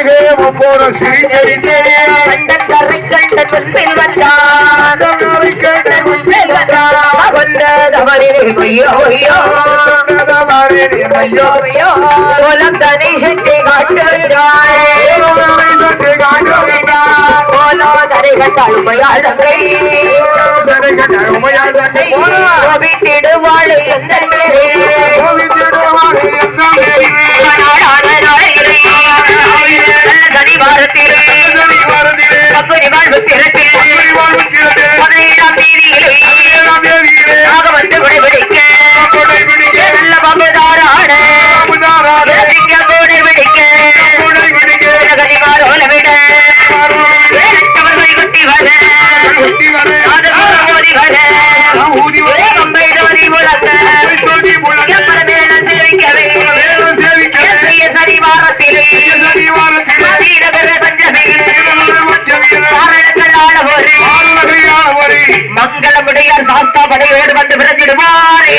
போற சிரிச்சரித்தே கண்டன் கரை கண்ட முன்பில் வந்தான் கண்டன் முன்பில் வந்தான் கொண்ட தவறிலே ஐயோ ஐயோ ஐயோ ஐயோ கோலம் தனை சட்டை காட்டுகிறாய் கோலோ தரை கண்டால் உமையாள் தங்கை கோபித்திடுவாள் எந்த மேலே? நாடான படையோடு வந்து பிறந்திடுவார்